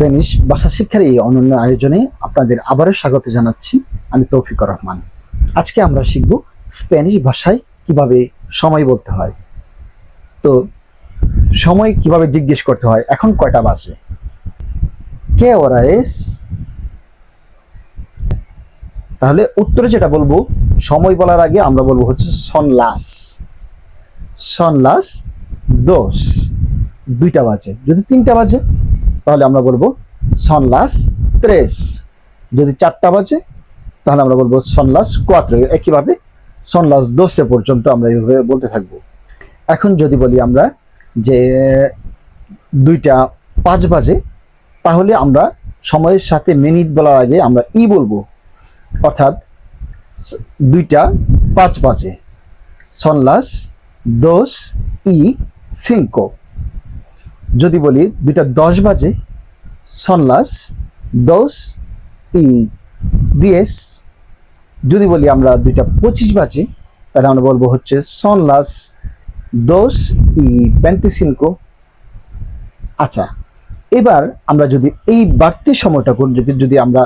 Spanish ভাষা শিক্ষার এই অনন্য আয়োজনে আপনাদের আবারও স্বাগত জানাচ্ছি। আমি তৌফিকুর রহমান। আজকে আমরা শিখব স্প্যানিশ ভাষায় কীভাবে সময় বলতে হয়। তো, সময় কীভাবে জিজ্ঞেস করতে হয়? এখন কয়টা বাজে? কে ওরা এস? তাহলে উত্তরে যেটা বলব, সময় বলার আগে আমরা বলব হচ্ছে সনলাস সনলাস দোষ দুইটা বাজে। যদি তিনটা বাজে তাহলে আমরা বলব সনলাস ত্রেস। যদি চারটা বাজে, তাহলে আমরা বলব সনলাস কোয়াত্র। একইভাবে সনলাস দোষে পর্যন্ত আমরা এইভাবে বলতে থাকব। এখন যদি বলি আমরা যে দুইটা পাঁচ বাজে, তাহলে আমরা সময়ের সাথে মিনিট বলার আগে আমরা ই বলব। অর্থাৎ দুইটা পাঁচ বাজে। সনলাস দোষ ই সিঙ্কো যদি বলি দুইটা দশ বাজে সনলাস দোস ই দিয়েস, যদি বলি আমরা দুইটা পঁচিশ বাজে, তাহলে আমরা বলব হচ্ছে সনলাস দোস ই বেন্তিসিনকো আচ্ছা এবার আমরা যদি এই বাড়তি সময়টা যদি আমরা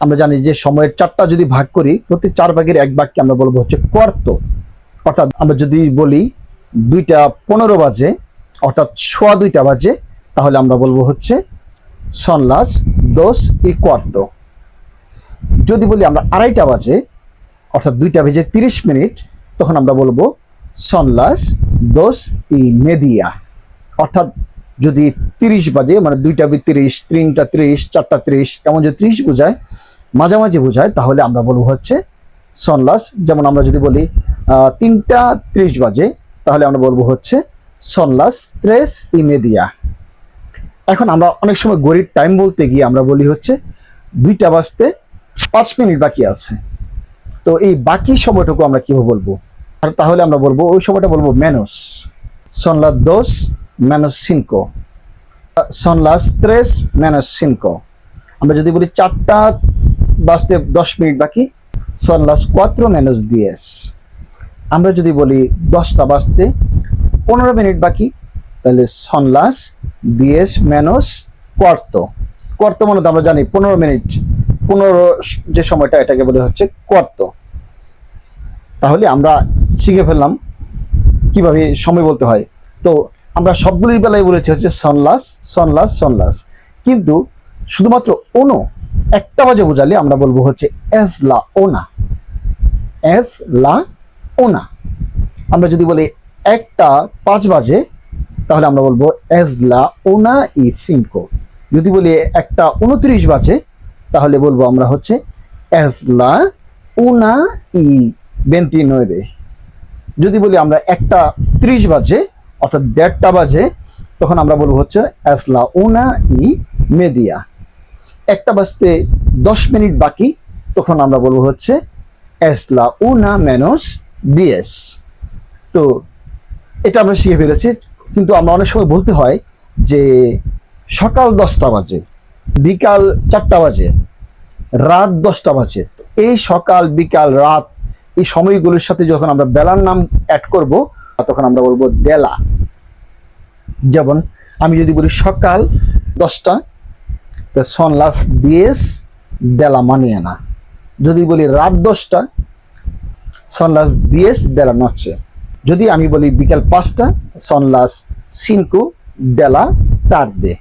আমরা জানি যে সময়ের চারটা যদি ভাগ করি, প্রতি চার ভাগের এক ভাগকে আমরা বলব হচ্ছে কর্ত। অর্থাৎ আমরা যদি বলি দুইটা পনেরো বাজে অর্থাৎ সোয়া দুইটা বাজে, তাহলে আমরা বলব হচ্ছে সনলাস দোষ ই কর্ত যদি বলি আমরা আড়াইটা বাজে, অর্থাৎ দুইটা বেজে তিরিশ মিনিট, তখন আমরা বলব সনলাস দোষ ই মেদিয়া। অর্থাৎ যদি তিরিশ বাজে মানে দুইটা তিরিশ, তিনটা ত্রিশ, চারটা ত্রিশ, এমন যদি ত্রিশ বোঝায়, মাঝামাঝি বোঝায়, তাহলে আমরা বলব হচ্ছে সনলাস যেমন আমরা যদি বলি তিনটা ত্রিশ বাজে, তাহলে আমরা বলব হচ্ছে সনলাস, ত্রেস ইমেদিয়া এখন আমরা অনেক সময় গড়ির টাইম বলতে গিয়ে আমরা বলি হচ্ছে দুইটা বাজতে পাঁচ মিনিট বাকি আছে। তো এই বাকি সময়টুকু আমরা কীভাবে বলব? আর তাহলে আমরা বলব, ওই সময়টা বলব মেনোস। সনলাস দোস মেনোস সিনকো। সনলাস ত্রেস, মেনোস সিনকো। আমরা যদি বলি চারটা বাজতে দশ মিনিট বাকি, সনলাস কোয়াত্রো, মেনোস দিয়েস। আমরা যদি বলি দশটা বাজতে পনেরো মিনিট বাকি। তাহলে সনলাস, দিয়েস মেনোস কোয়ার্তো। কোয়ার্তো মানে তো আমরা জানি, পনেরো মিনিট। পনেরো যে সময়টা এটাকে বলে হচ্ছে কোয়ার্তো। তাহলে আমরা শিখে ফেললাম কীভাবে সময় বলতে হয়। তো আমরা সবগুলির বেলায় বলেছি হচ্ছে সনলাস সনলাস সনলাস। কিন্তু শুধুমাত্র ওনো, একটা বাজে বোঝালে আমরা বলব হচ্ছে এস লা ওনা। এস লা ওনা। আমরা যদি বলি একটা পাঁচ বাজে, তাহলে আমরা বলব এস লা ওনা ই সিনকো যদি বলি একটা উনত্রিশ বাজে, তাহলে বলব আমরা হচ্ছে এস লা উনা ই বেন্টি নয়বে যদি বলি আমরা একটা ত্রিশ বাজে, অর্থাৎ দেড়টা বাজে, তখন আমরা বলব হচ্ছে এসলা উনা ই মেদিয়া। একটা বাজতে দশ মিনিট বাকি, তখন আমরা বলব হচ্ছে এসলা উনা মেনোস দিয়েস। তো এটা আমরা শিখে ফেলেছি, কিন্তু আমরা অনেক সময় বলতে হয় যে সকাল দশটা বাজে, বিকাল চারটা বাজে, রাত দশটা বাজে। এই সকাল, বিকাল, রাত এই সময়গুলোর সাথে যখন আমরা বেলার নাম অ্যাড করব, তখন আমরা বলব দেলা। যেমন আমি যদি বলি সকাল দশটা তো সনলাস দিয়েস দেলা মানিয়ে না। যদি বলি রাত দশটা সনলাস দিয়েস দেলা নচ্ছে। যদি আমি বলি বিকাল পাঁচটা, সনলাস, সিনকু ডেলা চার দে।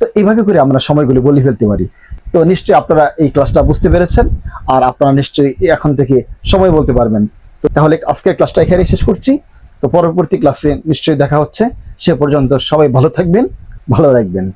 তো এইভাবে করে আমরা সময়গুলো বলে ফেলতে পারি। তো নিশ্চয়ই আপনারা এই ক্লাসটা বুঝতে পেরেছেন আর আপনারা নিশ্চয়ই এখন থেকে সময় বলতে পারবেন। তো তাহলে আজকের ক্লাসটা এখানে শেষ করছি। তো পরবর্তী ক্লাসে নিশ্চয়ই দেখা হচ্ছে। সে পর্যন্ত সবাই ভালো থাকবেন, ভালো রাখবেন।